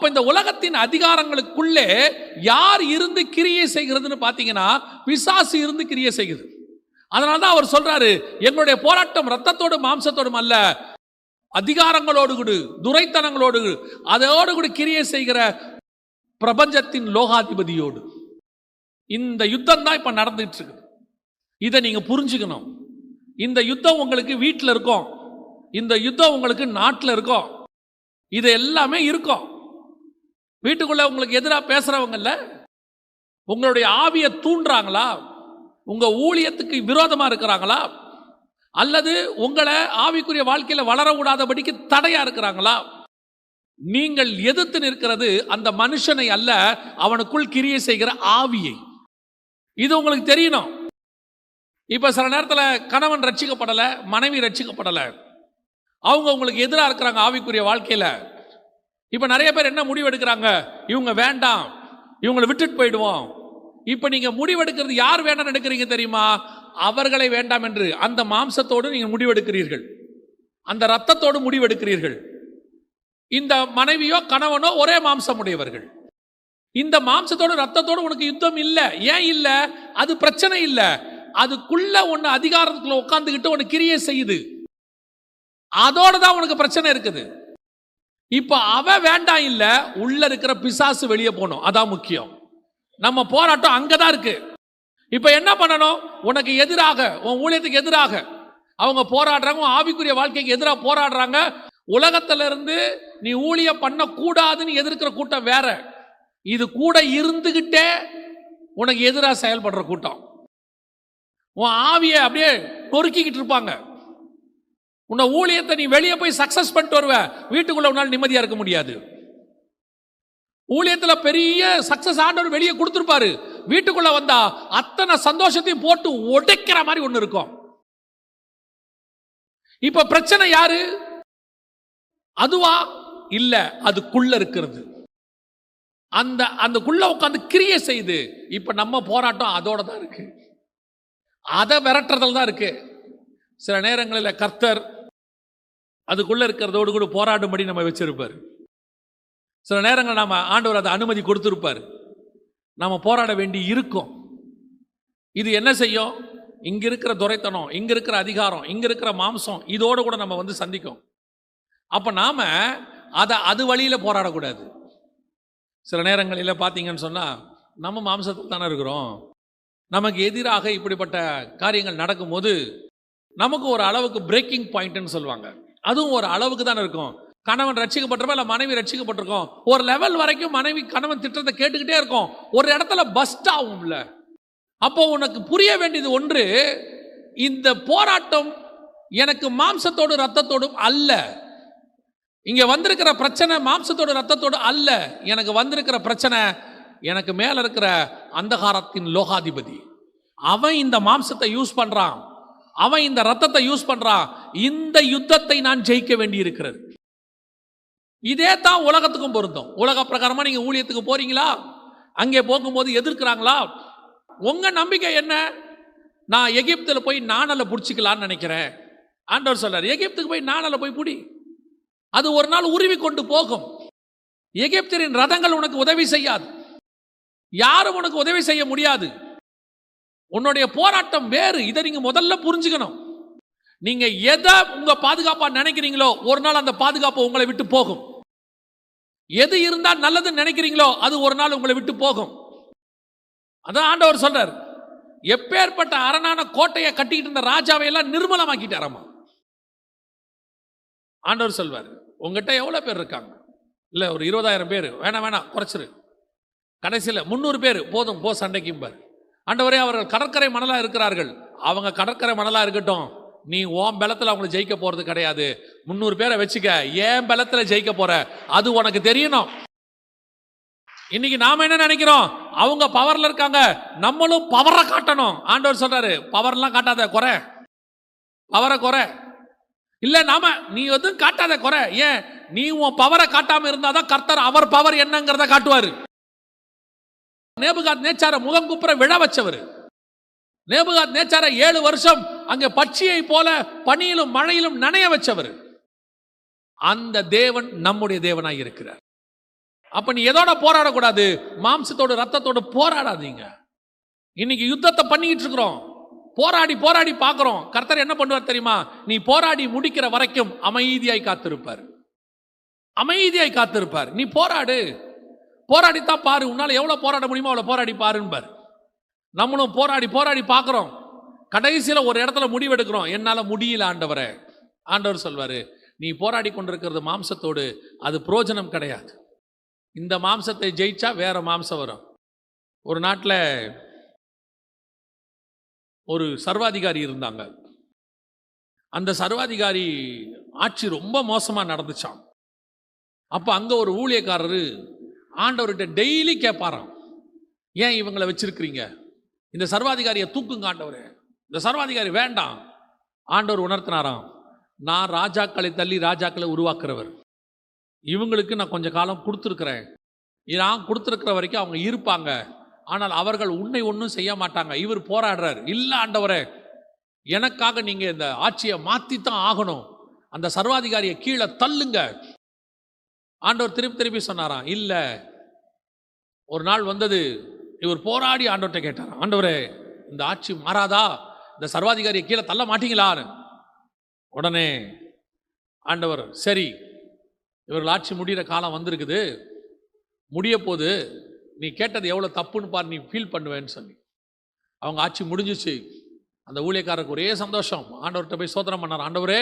அப்ப இந்த உலகத்தின் அதிகாரங்களுக்குள்ளே யார் இருந்து கிரியை செய்கிறதுன்னு பாத்தீங்கன்னா பிசாசு இருந்து கிரியை செய்கிறது அதனால தான் அவர் சொல்றாரு எங்களுடைய போராட்டம் ரத்தத்தோடு மாம்சத்தோடும் அல்ல அதிகாரங்களோடு கூடு துரைத்தனங்களோடு அதோடு கூட கிரியை செய்கிற பிரபஞ்சத்தின் லோகாதிபதியோடு. இந்த யுத்தம் தான் இப்ப நடந்துட்டு இருக்கு இதை நீங்க புரிஞ்சுக்கணும். இந்த யுத்தம் உங்களுக்கு வீட்டில் இருக்கும். இந்த யுத்தம் உங்களுக்கு நாட்டில் இருக்கும். இது எல்லாமே இருக்கும். வீட்டுக்குள்ள உங்களுக்கு எதிராக பேசுறவங்கல்ல உங்களுடைய ஆவியை தூண்டுறாங்களா? உங்க ஊழியத்துக்கு விரோதமா இருக்கிறாங்களா? அல்லது உங்களை ஆவிக்குரிய வாழ்க்கையில வளர விடாதபடிக்கு தடையா இருக்கிறாங்களா? நீங்கள் எதிர்த்து நிற்கிறது அந்த மனுஷனை அல்ல அவனுக்குள் கிரியை செய்கிற ஆவியை. இது உங்களுக்கு தெரியணும். இப்ப சில நேரத்தில் கணவன் ரட்சிக்கப்படலை மனைவி ரட்சிக்கப்படலை. அவங்க உங்களுக்கு எதிராக இருக்கிறாங்க ஆவிக்குரிய வாழ்க்கையில. இப்போ நிறைய பேர் என்ன முடிவு எடுக்கிறாங்க இவங்க வேண்டாம். இவங்களை விட்டுட்டு போயிடுவோம். இப்போ நீங்கள் முடிவெடுக்கிறது யார் வேண்டாம் எடுக்கிறீங்க தெரியுமா? அவர்களை வேண்டாம் என்று அந்த மாம்சத்தோடு நீங்கள் முடிவெடுக்கிறீர்கள். அந்த ரத்தத்தோடு முடிவெடுக்கிறீர்கள். இந்த மனைவியோ கணவனோ ஒரே மாம்சம் உடையவர்கள் இந்த மாம்சத்தோடு ரத்தத்தோடு உனக்கு யுத்தம் இல்லை. ஏன் இல்லை? அது பிரச்சனை இல்லை. அதுக்குள்ள ஒன்று அதிகாரத்துக்குள்ள உட்காந்துக்கிட்டு உனக்கு கிரியை செய்யுது. அதோட தான் உனக்கு பிரச்சனை இருக்குது. இப்போ அவ வேண்டாம் இல்லை உள்ள இருக்கிற பிசாசு வெளியே போகணும். அதான் முக்கியம். நம்ம போராட்டம் அங்கே தான் இருக்கு. இப்போ என்ன பண்ணணும்? உனக்கு எதிராக உன் ஊழியத்துக்கு எதிராக. அவங்க போராடுறாங்க உன் ஆவிக்குரிய வாழ்க்கைக்கு எதிராக போராடுறாங்க. உலகத்துல இருந்து நீ ஊழியம் பண்ணக்கூடாதுன்னு எதிர்க்கிற கூட்டம் வேற. இது கூட இருந்துகிட்டே உனக்கு எதிராக செயல்படுற கூட்டம். உன் ஆவியை அப்படியே நொறுக்கிக்கிட்டு இருப்பாங்க. உன்னை ஊழியத்தை நீ வெளியே போய் சக்சஸ் பண்ணிட்டு வருவ. வீட்டுக்குள்ள உன்னால் நிம்மதியா இருக்க முடியாது. ஊழியத்தில் பெரிய சக்சஸ் ஆண்டவர் வெளியே கொடுத்துருப்பாரு. வீட்டுக்குள்ள வந்தா அத்தனை சந்தோஷத்தையும் போட்டு உடைக்கிற மாதிரி ஒன்று இருக்கும். இப்ப பிரச்சனை யாரு? அதுவா? இல்ல அதுக்குள்ள இருக்கிறது. அந்த அந்தக்குள்ள உட்காந்து கிரியை செய்து இப்ப நம்ம போராட்டம் அதோட தான் இருக்கு. அதை விரட்டுறதுல தான் இருக்கு. சில நேரங்களில் கர்த்தர் அதுக்குள்ளே இருக்கிறதோடு கூட போராடும்படி நம்ம வச்சிருப்பார். சில நேரங்கள் நாம் ஆண்டவர் அதை அனுமதி கொடுத்துருப்பார். நாம் போராட வேண்டி இருக்கும். இது என்ன செய்யும்? இங்கே இருக்கிற துரைத்தனம் இங்கே இருக்கிற அதிகாரம் இங்கே இருக்கிற மாம்சம் இதோடு கூட நம்ம வந்து சந்திக்கும். அப்போ நாம் அதை அது வழியில் போராடக்கூடாது. சில நேரங்களில் பார்த்தீங்கன்னு சொன்னால் நம்ம மாம்சத்தில் தானே இருக்கிறோம். நமக்கு எதிராக இப்படிப்பட்ட காரியங்கள் நடக்கும்போது நமக்கு ஒரு அளவுக்கு பிரேக்கிங் பாயிண்ட்டுன்னு சொல்லுவாங்க. அதுவும் ஒரு அளவுக்கு தானே இருக்கும். கணவன் ரட்சிக்கப்பட்டிருப்போம் இல்லை மனைவி ரட்சிக்கப்பட்டிருக்கோம். ஒரு லெவல் வரைக்கும் மனைவி கணவன் திட்டத்தை கேட்டுக்கிட்டே இருக்கும். ஒரு இடத்துல பஸ்ட் ஆகும்ல. அப்போ உனக்கு புரிய வேண்டியது ஒன்று இந்த போராட்டம் எனக்கு மாம்சத்தோடு ரத்தத்தோடும் அல்ல. இங்க வந்திருக்கிற பிரச்சனை மாம்சத்தோடு ரத்தத்தோடு அல்ல. எனக்கு வந்திருக்கிற பிரச்சனை எனக்கு மேல இருக்கிற அந்தகாரத்தின் லோகாதிபதி. அவன் இந்த மாம்சத்தை யூஸ் பண்றான். அவன் இந்த ரத்தத்தை யூஸ் பண்றான். இந்த யுத்தத்தை நான் ஜெயிக்க வேண்டி இருக்கிறது இதே தான் உலகத்துக்கும் பொருந்தும். உலக பிரகாரமா நீங்க ஊழியத்துக்கு போறீங்களா? அங்கே போகும்போது எதிர்க்கிறாங்களா? உங்க நம்பிக்கை என்ன? நான் எகிப்தில் போய் நாணலை பிடிச்சிக்கலான்னு நினைக்கிறேன். ஆண்டவர் சொல்றார் எகிப்துக்கு போய் நாணலை போய் பிடி. அது ஒரு நாள் உருவி கொண்டு போகும். எகிப்தரின் ரதங்கள் உனக்கு உதவி செய்யாது. யாரும் உனக்கு உதவி செய்ய முடியாது. உன்னுடைய போராட்டம் வேறு. இதை நீங்க முதல்ல புரிஞ்சுக்கணும். நீங்க எதை உங்க பாதுகாப்பா நினைக்கிறீங்களோ ஒரு நாள் அந்த பாதுகாப்பு உங்களை விட்டு போகும். எது இருந்தால் நல்லதுன்னு நினைக்கிறீங்களோ அது ஒரு நாள் உங்களை விட்டு போகும். அதான் ஆண்டவர் சொல்றார். எப்பேற்பட்ட அரணான கோட்டையை கட்டிக்கிட்டு இருந்த ராஜாவை எல்லாம் நிர்மலமாக்கிட்டாராமா? ஆண்டவர் சொல்வார் உங்ககிட்ட எவ்வளவு பேர் இருக்காங்க? இல்ல ஒரு இருபதாயிரம் பேர். வேணாம் வேணாம் குறைச்சிரு. கடைசியில் முந்நூறு பேர். போதும் போ சண்டைக்கும்பார். ஆண்டவரே அவர்கள் கடற்கரை மணலாக இருக்கிறார்கள். அவங்க கடற்கரை மணலாக இருக்கட்டும். நீ ஓம் பலத்தில் அவங்களை ஜெயிக்க போறது கிடையாது. முந்நூறு பேரை வச்சுக்க ஏன் பலத்தில் ஜெயிக்க போற? அது உனக்கு தெரியணும். இன்னைக்கு நாம என்ன நினைக்கிறோம்? அவங்க பவர்ல இருக்காங்க. நம்மளும் பவரை காட்டணும். ஆண்டவர் சொல்றாரு பவர்லாம் காட்டாத குறை. பவரை குறை. இல்ல நாம நீ எதுவும் காட்டாத குறை. ஏன்? நீ உன் பவரை காட்டாம இருந்தாதான் கர்த்தர் அவர் பவர் என்னங்கிறத காட்டுவாரு. நேபுகாத் நேச்சார முகம் குப்புற விழ வச்சவர். நேபுகாத் நேச்சார ஏழு வருஷம் அங்கே பட்சியை போல பனியிலும் மழையிலும் நனைய வச்சவர். அந்த தேவன் நம்முடைய தேவனாய் இருக்கிறார். அப்ப நீ எதோட போராடக்கூடாது? மாம்சத்தோடு ரத்தத்தோடு போராடாதீங்க. இன்னைக்கு யுத்தத்தை பண்ணிக்கிட்டு இருக்கிறோம். போராடி போராடி பார்க்குறோம். கர்த்தர் என்ன பண்ணுவார் தெரியுமா? நீ போராடி முடிக்கிற வரைக்கும் அமைதியாய் காத்திருப்பார். அமைதியாய் காத்திருப்பார். நீ போராடு. போராடித்தான் பாரு. உன்னால எவ்வளோ போராட முடியுமோ அவ்வளோ போராடி பாருன்பார். நம்மளும் போராடி போராடி பார்க்குறோம். கடைசியில் ஒரு இடத்துல முடிவெடுக்கிறோம். என்னால் முடியல ஆண்டவரை. ஆண்டவர் சொல்வார் நீ போராடி கொண்டிருக்கிறது மாம்சத்தோடு அது புரோஜனம் கிடையாது. இந்த மாம்சத்தை ஜெயிச்சா வேற மாம்சம் வரும். ஒரு நாட்டில் ஒரு சர்வாதிகாரி இருந்தாங்க. அந்த சர்வாதிகாரி ஆட்சி ரொம்ப மோசமாக நடந்துச்சான் அப்போ அங்கே ஒரு ஊழியக்காரர் ஆண்டவர்கிட்ட டெய்லி கேட்பாராம் ஏன் இவங்களை வச்சிருக்கிறீங்க? இந்த சர்வாதிகாரியை தூக்குங்க ஆண்டவர். இந்த சர்வாதிகாரி வேண்டாம். ஆண்டவர் உணர்த்தினாராம். நான் ராஜாக்களை தள்ளி ராஜாக்களை உருவாக்குறவர். இவங்களுக்கு நான் கொஞ்சம் காலம் கொடுத்துருக்குறேன். நான் கொடுத்துருக்கிற வரைக்கும் அவங்க இருப்பாங்க. ஆனால் அவர்கள் உன்னை ஒன்றும் செய்ய மாட்டாங்க. இவர் போராடுறார். இல்லை ஆண்டவரே எனக்காக நீங்கள் இந்த ஆட்சியை மாற்றித்தான் ஆகணும். அந்த சர்வாதிகாரியை கீழே தள்ளுங்க. ஆண்டவர் திருப்பி திருப்பி சொன்னாராம் இல்லை ஒரு நாள் வந்தது இவர் போராடி ஆண்டவர்கிட்ட கேட்டார் ஆண்டவரே இந்த ஆட்சி மாறாதா? இந்த சர்வாதிகாரியை கீழே தள்ள மாட்டீங்களான்னு? உடனே ஆண்டவர் சரி இவர்கள் ஆட்சி முடிகிற காலம் வந்திருக்குது. முடிய போது நீ கேட்டது எவ்வளோ தப்புன்னு பார் நீ ஃபீல் பண்ணுவேன்னு சொல்லி. அவங்க ஆட்சி முடிஞ்சிச்சு. அந்த ஊழியக்காரருக்கு ஒரே சந்தோஷம். ஆண்டவர்கிட்ட போய் சோதனம் பண்ணார் ஆண்டவரே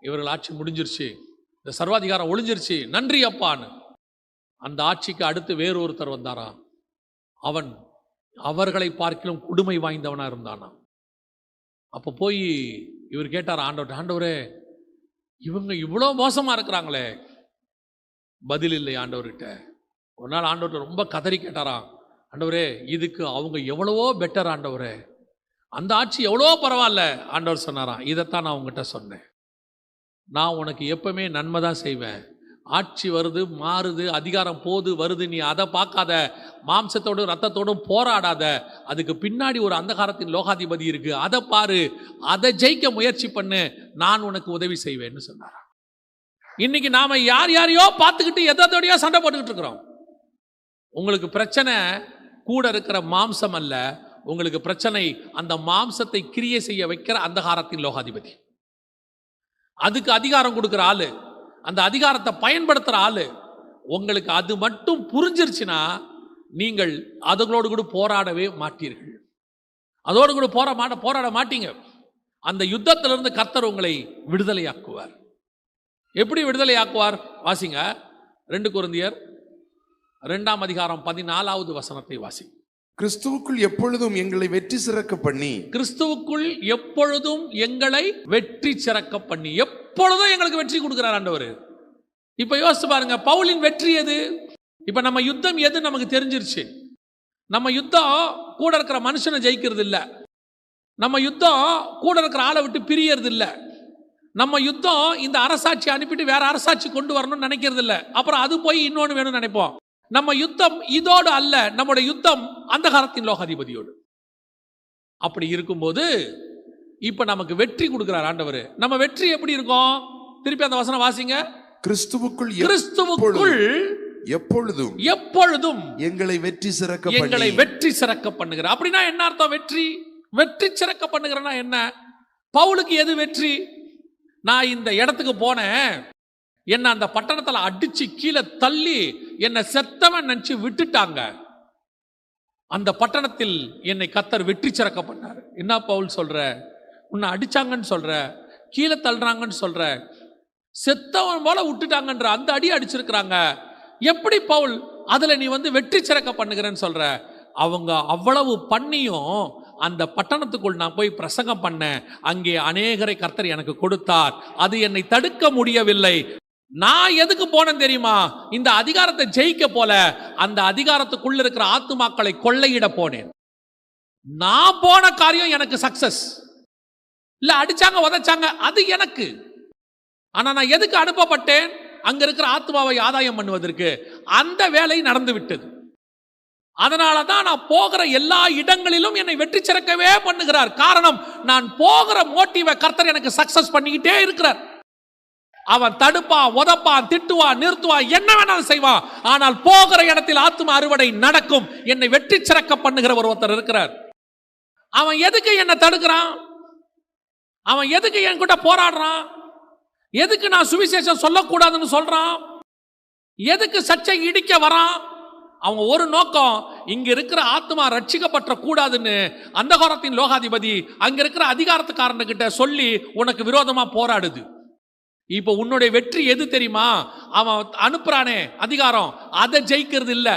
இவர்கள் ஆட்சி முடிஞ்சிருச்சு. இந்த சர்வாதிகாரம் ஒளிஞ்சிருச்சு. நன்றி அப்பான்னு. அந்த ஆட்சிக்கு அடுத்து வேறு ஒருத்தர் வந்தாராம். அவன் அவர்களை பார்க்கிலும் கொடுமை வாய்ந்தவனா இருந்தானா அப்போ போய் இவர் கேட்டார் ஆண்டவர் ஆண்டவரே இவங்க இவ்வளோ மோசமாக இருக்கிறாங்களே. பதில் இல்லை ஆண்டவர்கிட்ட. ஒரு நாள் ஆண்டவர்கிட்ட ரொம்ப கதறி கேட்டாராம். ஆண்டவரே இதுக்கு அவங்க எவ்வளவோ பெட்டர் ஆண்டவரே. அந்த ஆட்சி எவ்வளோ பரவாயில்ல ஆண்டவர் சொன்னாராம். இதைத்தான் நான் உங்ககிட்ட சொன்னேன். நான் உனக்கு எப்பவுமே நன்மை தான் செய்வேன். ஆட்சி வருது மாறுது அதிகாரம் போது வருது. நீ அதை பார்க்காத. மாம்சத்தோடும் ரத்தத்தோடும் போராடாத. அதுக்கு பின்னாடி ஒரு அந்தகாரத்தின் லோகாதிபதி இருக்கு. அதை பாரு. அதை ஜெயிக்க முயற்சி பண்ணு. நான் உனக்கு உதவி செய்வேன்னு சொன்னார் இன்னைக்கு நாம யார் யாரையோ பார்த்துக்கிட்டு எதோடையோ சண்டை போட்டுக்கிட்டு இருக்கிறோம். உங்களுக்கு பிரச்சனை கூட இருக்கிற மாம்சம் அல்ல. உங்களுக்கு பிரச்சனை அந்த மாம்சத்தை கிரியை செய்ய வைக்கிற அந்தகாரத்தின் லோகாதிபதி. அதுக்கு அதிகாரம் கொடுக்குற ஆளு. அந்த அதிகாரத்தை பயன்படுத்துகிற ஆளு. உங்களுக்கு அது மட்டும் புரிஞ்சிருச்சுன்னா நீங்கள் அதுகளோடு கூட போராடவே மாட்டீர்கள். அதோடு கூட போரா மாட்ட போராட மாட்டீங்க. அந்த யுத்தத்திலிருந்து கர்த்தர் உங்களை விடுதலையாக்குவார். எப்படி விடுதலையாக்குவார்? வாசிங்க. ரெண்டு குருந்தியர் ரெண்டாம் அதிகாரம் பதினாலாவது வசனத்தை வாசிங்க கிறிஸ்துவுக்குள் எப்பொழுதும் எங்களை வெற்றி சிறக்க பண்ணி கிறிஸ்துவுக்குள் எப்பொழுதும் எங்களை வெற்றி சிறக்க பண்ணி. எப்பொழுதும் எங்களுக்கு வெற்றி கொடுக்கிறார் ஆண்டவர். இப்ப யோசிச்சு பாருங்க பவுலின் வெற்றி எது? இப்ப நம்ம யுத்தம் எது நமக்கு தெரிஞ்சிருச்சு? நம்ம யுத்தம் கூட இருக்கிற மனுஷனை ஜெயிக்கிறது இல்ல நம்ம யுத்தம் கூட இருக்கிற ஆளை விட்டு பிரியறது இல்ல நம்ம யுத்தம் இந்த அரசாட்சி அனுப்பிட்டு வேற அரசாட்சி கொண்டு வரணும்னு நினைக்கிறது இல்ல அப்புறம் அது போய் இன்னொன்று வேணும்னு நினைப்போம். நம்ம யுத்தம் இதோடு அல்ல நம்முடைய யுத்தம் அந்த காலத்தின் லோகாதிபதியோடு. அப்படி இருக்கும்போது இப்ப நமக்கு வெற்றி கொடுக்கிறார் ஆண்டவர். நம்ம வெற்றி எப்படி இருக்கும்? திருப்பி அந்த வசனம் வாசிங்க. கிறிஸ்துவுக்குள் கிறிஸ்துவுக்குள் எப்பொழுதும் எப்பொழுதும் எங்களை வெற்றி சிறக்க எங்களை வெற்றி சிறக்க பண்ணுகிறார். அப்படின்னா என்ன அர்த்தம் வெற்றி? வெற்றி சிறக்க பண்ணுகிறனா என்ன? பவுலுக்கு எது வெற்றி? நான் இந்த இடத்துக்கு போனேன். என்ன அந்த பட்டணத்துல அடிச்சு கீழே தள்ளி என்னை செத்தவன் நினச்சி விட்டுட்டாங்க. அந்த பட்டணத்தில் என்னை கத்தர் வெற்றி சிறக்க பண்ணார். என்ன பவுல் சொல்ற? உன்னை அடிச்சாங்கன்னு சொல்ற? கீழே தள்ளுறாங்கன்னு சொல்ற? செத்தவன் போல விட்டுட்டாங்கன்ற அந்த அடி அடிச்சிருக்கிறாங்க. எப்படி பவுல்? அதில் நீ வந்து வெற்றி சிறக்க பண்ணுகிறேன்னு சொல்ற? அவங்க அவ்வளவு பண்ணியும் அந்த பட்டணத்துக்குள் நான் போய் பிரசங்கம் பண்ணேன். அங்கே அநேகரை கர்த்தர் எனக்கு கொடுத்தார். அது என்னை தடுக்க முடியவில்லை. நான் எதுக்கு போனேன் தெரியுமா? இந்த அதிகாரத்தை ஜெயிக்க போல அந்த அதிகாரத்துக்குள்ள இருக்கிற ஆத்துமாக்களை கொள்ளையிட போனேன். நான் போன காரியம் எனக்கு சக்சஸ் இல்ல அடிச்சாங்க உதைச்சாங்க அது எனக்கு. ஆனா நான் எதுக்கு அனுப்பப்பட்டேன்? அங்க இருக்கிற ஆத்மாவை ஆதாயம் பண்ணுவதற்கு. அந்த வேலை நடந்து விட்டது. அதனால தான் நான் போகிற எல்லா இடங்களிலும் என்னை வெற்றி சிறக்கவே பண்ணுகிறார். காரணம் நான் போகிற மோட்டிவை கர்த்தர் எனக்கு சக்சஸ் பண்ணிக்கிட்டே இருக்கிறார். அவன் தடுப்பான் உதப்பான் திட்டுவான் நிறுத்துவான் என்ன வேணாலும் செய்வான். ஆனால் போகிற இடத்தில் ஆத்ம அறுவடை நடக்கும். என்னை வெற்றி சிறக்க பண்ணுகிற ஒரு ஒருத்தர் இருக்கிறார். அவன் எதுக்கு என்னை தடுக்கிறான்? அவன் எதுக்கு என் கூட போராடுறான்? எதுக்கு நான் சுவிசேஷம் சொல்லக்கூடாதுன்னு சொல்றான்? எதுக்கு சர்ச்சை இடிக்க வரான்? அவங்க ஒரு நோக்கம் இங்க இருக்கிற ஆத்மா ரட்சிக்கப்பட்ட கூடாதுன்னு அந்த கோரத்தின் லோகாதிபதி அங்க இருக்கிற அதிகாரத்துக்காரனுக்கிட்ட சொல்லி உனக்கு விரோதமா போராடுது. இப்போ உன்னுடைய வெற்றி எது தெரியுமா? அவன் அனுப்புறானே அதிகாரம். அதை ஜெயிக்கிறது இல்லை.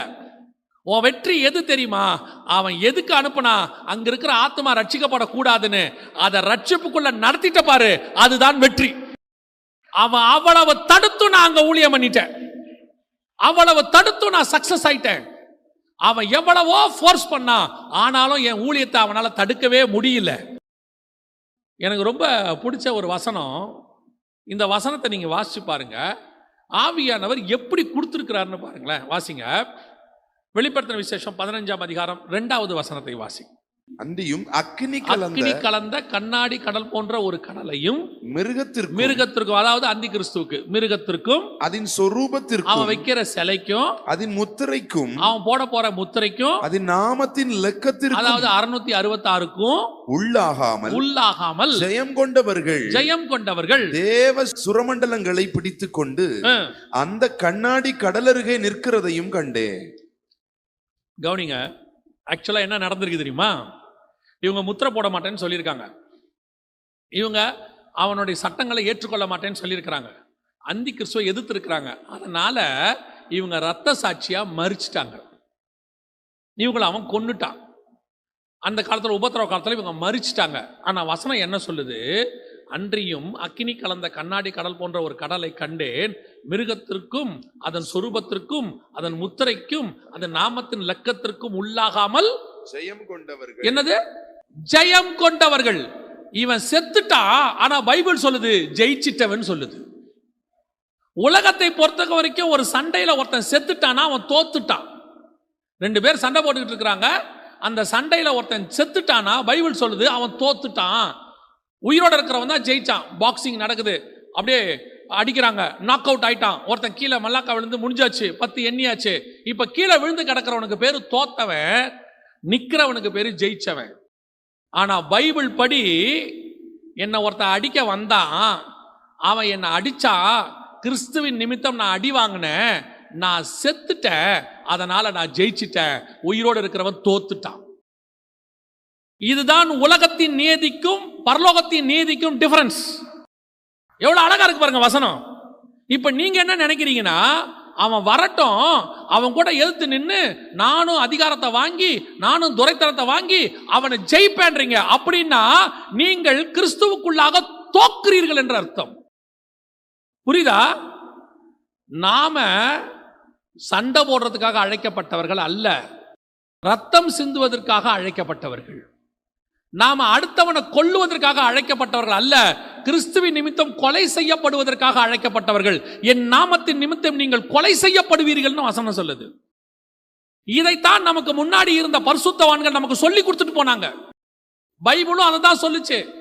உன் வெற்றி எது தெரியுமா? அவன் எதுக்கு அனுப்புனா? அங்க இருக்கிற ஆத்மா ரட்சிக்கப்படக்கூடாதுன்னு. அதை ரட்சிப்புக்குள்ள நடத்திட்ட பாரு அதுதான் வெற்றி. அவன் அவ்வளவு தடுத்து நான் அங்க ஊழியம் பண்ணிட்டேன். அவ்வளவு தடுத்து நான் சக்சஸ் ஆயிட்டேன். அவன் எவ்வளவோ ஃபோர்ஸ் பண்ணான் ஆனாலும் என் ஊழியத்தை அவனால தடுக்கவே முடியல. எனக்கு ரொம்ப பிடிச்ச ஒரு வசனம் இந்த வசனத்தை நீங்க வாசிச்சு பாருங்க. ஆவியானவர் எப்படி கொடுத்துருக்கிறாருன்னு பாருங்களேன். வாசிங்க. வெளிப்படுத்தின விசேஷம் பதினஞ்சாம் அதிகாரம் ரெண்டாவது வசனத்தை வாசிங்க அன்றியும் அக்கினி கலந்த அக்கினி கலந்த கண்ணாடி கடல் போன்ற ஒரு கடலையும் மிருகத்திற்கும் மிருகத்திற்கும் அதாவது அந்தி கிறிஸ்துவுக்கு மிருகத்திற்கும் அதன் அவன் சொரூபத்திற்கும் வைக்கிற சிலைக்கும் அதன் முத்திரைக்கும் அவன் போட போற முத்திரைக்கும் அதன் நாமத்தின் லெக்கத்திற்கும் அதாவது அறுநூத்தி அறுபத்தாறுக்கும் உள்ளாகாமல் உள்ளாகாமல் ஜெயம் கொண்டவர்கள் ஜெயம் கொண்டவர்கள். தேவ சுரமண்டலங்களை பிடித்துக் கொண்டு அந்த கண்ணாடி கடலருகே நிற்கிறதையும் கண்டேன். கவனிங்க ஆக்சுவலா என்ன நடந்திருக்கு தெரியுமா? இவங்க முத்திரை போட மாட்டேன்னு சொல்லியிருக்காங்க. இவங்க அவனுடைய சட்டங்களை ஏற்றுக்கொள்ள மாட்டேன்னு சொல்லியிருக்கிறாங்க. அந்தி கிறிஸ்துவை எதிர்த்துருக்கிறாங்க. அதனால் அதனால இவங்க ரத்த சாட்சியாக மறிச்சிட்டாங்க. இவங்களை அவன் கொண்டுட்டான் அந்த காலத்தில் உபத்திரவ காலத்தில் இவங்க மறிச்சிட்டாங்க. ஆனால் வசனம் என்ன சொல்லுது? அன்றியும் அக்கினி கலந்த கண்ணாடி கடல் போன்ற ஒரு கடலை கண்டேன். மிருகத்திற்கும் அதன் சொரூபத்திற்கும் அதன் முத்திரைக்கும் அதன் நாமத்தின் லக்கத்திற்கும் உள்ளாகாமல் ஜெயம் கொண்டவர்கள். என்னது? ஜெயம் கொண்டவர்கள். இவன் செத்துட்டான் ஆனா பைபிள் சொல்லுது ஜெயிச்சிட்டவன் சொல்லுது. உலகத்தை பொறுத்த வரைக்கும் ஒரு சண்டையில ஒருத்தன் செத்துட்டானா அவன் தோத்துட்டான். ரெண்டு பேர் சண்டை போட்டுக்கிட்டு இருக்கிறாங்க. அந்த சண்டையில ஒருத்தன் செத்துட்டானா பைபிள் சொல்லுது அவன் தோத்துட்டான். உயிரோட இருக்கிறவன் தான் ஜெயிச்சான். பாக்ஸிங் நடக்குது. அப்படியே அடிக்கிறாங்க. நாக் அவுட் ஆயிட்டான். ஒருத்தன் கீழே மல்லாக்கா விழுந்து முடிஞ்சாச்சு. பத்து எண்ணியாச்சு. இப்ப கீழே விழுந்து கிடக்கிறவனுக்கு பேரு தோத்தவன். நிக்கிறவனுக்கு பேர் ஜெயிச்சவன். ஆனால் பைபிள் படி என்னை ஒருத்தன் அடிக்க வந்தான். அவன் என்னை அடித்தா கிறிஸ்துவின் நிமித்தம் நான் அடி வாங்கினேன் நான் செத்துட்டேன் அதனால் நான் ஜெயிச்சிட்டேன். உயிரோடு இருக்கிறவன் தோத்துட்டான். இதுதான் உலகத்தின் நீதிக்கும் பரலோகத்தின் நீதிக்கும் டிஃபரன்ஸ் எவ்வளோ அழகாக இருக்கு பாருங்க வசனம். இப்போ நீங்கள் என்ன நினைக்கிறீங்கன்னா அவன் வரட்டும். அவன் கூட எழுத்து நின்று நானும் அதிகாரத்தை வாங்கி நானும் துரைத்தனத்தை வாங்கி அவனை ஜெயிப்பேன்றீங்க. அப்படின்னா நீங்கள் கிறிஸ்துவுக்குள்ளாக தோக்குறீர்கள் என்ற அர்த்தம். புரியுதா? நாம சண்டை போடுறதுக்காக அழைக்கப்பட்டவர்கள் அல்ல. ரத்தம் சிந்துவதற்காக அழைக்கப்பட்டவர்கள். நாம் அடுத்தவனை கொல்லுவதற்காக அழைக்கப்பட்டவர்கள் அல்ல கிறிஸ்துவின் நிமித்தம் கொலை செய்யப்படுவதற்காக அழைக்கப்பட்டவர்கள். என் நாமத்தின் நிமித்தம் நீங்கள் கொலை செய்யப்படுவீர்கள்னு வசனம் சொல்லுது. இதைத்தான் நமக்கு முன்னாடி இருந்த பரிசுத்தவான்கள் நமக்கு சொல்லி கொடுத்துட்டு போனாங்க. பைபிளும் அதை தான் சொல்லுச்சு.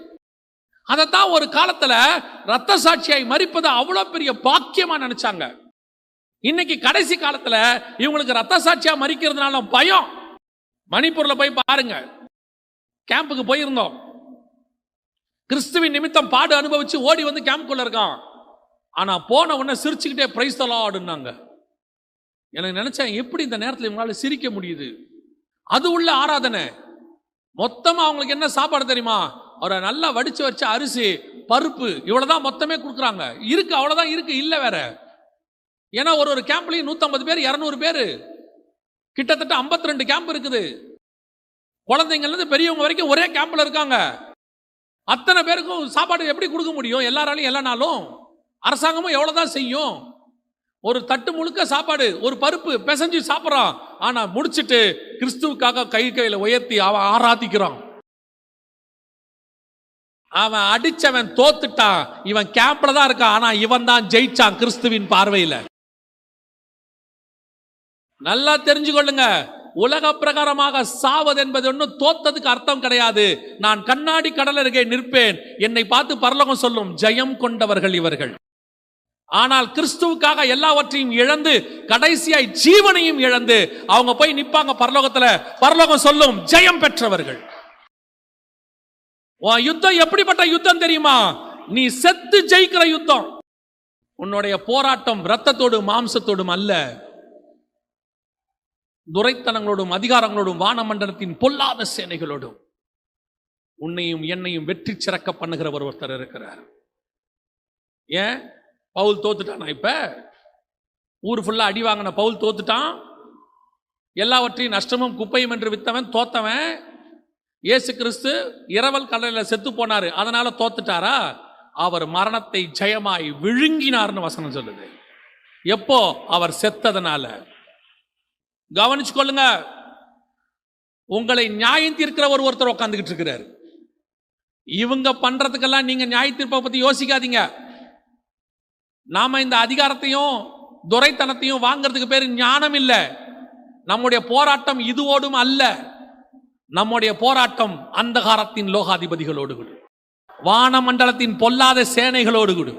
அதைத்தான் ஒரு காலத்துல ரத்த சாட்சியாய் மறிப்பது அவ்வளவு பெரிய பாக்கியமா நினைச்சாங்க. இன்னைக்கு கடைசி காலத்துல இவங்களுக்கு ரத்த சாட்சியா மறிக்கிறதுனால பயம். மணிப்பூர்ல போய் பாருங்க. கேம்புக்கு போயிருந்தோம். கிறிஸ்துவின் நிமித்தம் பாடு அனுபவிச்சு ஓடி வந்து கேம்ப்குள்ள இருக்கான். ஆனா போன உடனே சிரிச்சுக்கிட்டே பிரைஸ் தலாடுனாங்க எனக்கு நினைச்சேன் எப்படி இந்த நேரத்தில் இவங்களால சிரிக்க முடியுது? அது உள்ள ஆராதனை. மொத்தமா அவங்களுக்கு என்ன சாப்பாடு தெரியுமா? அவரை நல்லா வடிச்சு வச்ச அரிசி பருப்பு இவ்வளவுதான் மொத்தமே கொடுக்குறாங்க. இருக்கு அவ்வளவுதான் இருக்கு இல்லை வேற. ஏன்னா ஒரு ஒரு கேம்ப்லையும் நூற்றம்பது பேர் இரநூறு பேர். கிட்டத்தட்ட 52 ரெண்டு கேம்ப் இருக்குது. குழந்தைங்கள்லேருந்து பெரியவங்க வரைக்கும் ஒரே கேம்பில் இருக்காங்க. அத்தனை பேருக்கும் சாப்பாடு எப்படி கொடுக்க முடியும்? எல்லாராலையும் எல்லா நாளும்? அரசாங்கமும் எவ்வளவுதான் செய்யும்? ஒரு தட்டு முழுக்க சாப்பாடு ஒரு பருப்பு பிசைஞ்சு சாப்பிட்றான். ஆனால் முடிச்சுட்டு கிறிஸ்துவுக்காக கை கையில் உயர்த்தி அவன் ஆராதிக்கிறான். அவன் அடிச்சவன் தோத்துட்டான். இவன் கேம்ப்ல தான் இருக்கான். ஆனா இவன் தான் ஜெயிச்சான் கிறிஸ்துவின் பார்வையில். நல்லா தெரிஞ்சுக்கொள்ளுங்க. உலக பிரகாரமாக சாவது என்பது ஒன்றும் தோத்ததுக்கு அர்த்தம் கிடையாது. நான் கண்ணாடி கடல் அருகே நிற்பேன். என்னை பார்த்து பரலோகம் சொல்லும் ஜெயம் கொண்டவர்கள் இவர்கள். ஆனால் கிறிஸ்துவுக்காக எல்லாவற்றையும் இழந்து கடைசியாய் ஜீவனையும் இழந்து அவங்க போய் நிப்பாங்க பரலோகத்துல. பரலோகம் சொல்லும் ஜெயம் பெற்றவர்கள். யுத்தம் எப்படிப்பட்ட யுத்தம் தெரியுமா? நீ செத்து ஜெயிக்கிற யுத்தம். உன்னுடைய போராட்டம் ரத்தத்தோடும் மாம்சத்தோடும் அல்ல. துரைத்தனங்களோடும் அதிகாரங்களோடும் வானமண்டலத்தின் பொல்லாத சேனைகளோடும் உன்னையும் என்னையும் வெற்றி சிறக்க பண்ணுகிறவர் ஒருத்தர் இருக்கிறார். ஏன்? பவுல் தோத்துட்டானா இப்ப? ஊர் ஃபுல்லாக அடி வாங்கின பவுல் தோத்துட்டான்? எல்லாவற்றையும் நஷ்டமும் குப்பையும் என்று வித்தவன் தோத்தவன். இயேசு கிறிஸ்து இரவல் கடலில் செத்து போனார். அதனால தோத்துட்டாரா? அவர் மரணத்தை ஜெயமாய் விழுங்கினார்னு வசனம் சொல்லுது. எப்போ? அவர் செத்ததுனால. கவனிச்சுக்கொள்ளுங்க. உங்களை நியாயம் தீர்க்கிறவர் ஒருத்தர் உட்காந்துக்கிட்டு இருக்கிறாரு. இவங்க பண்றதுக்கெல்லாம் நீங்க நியாய தீர்ப்பை பத்தி யோசிக்காதீங்க. நாம இந்த அதிகாரத்தையும் துரைத்தனத்தையும் வாங்குறதுக்கு பேர் ஞானம் இல்லை. நம்முடைய போராட்டம் இதுவோடும் அல்ல. நம்முடைய போராட்டம் அந்தகாரத்தின் லோகாதிபதிகளோடு கூட. வானமண்டலத்தின் பொல்லாத சேனைகளோடு கூட.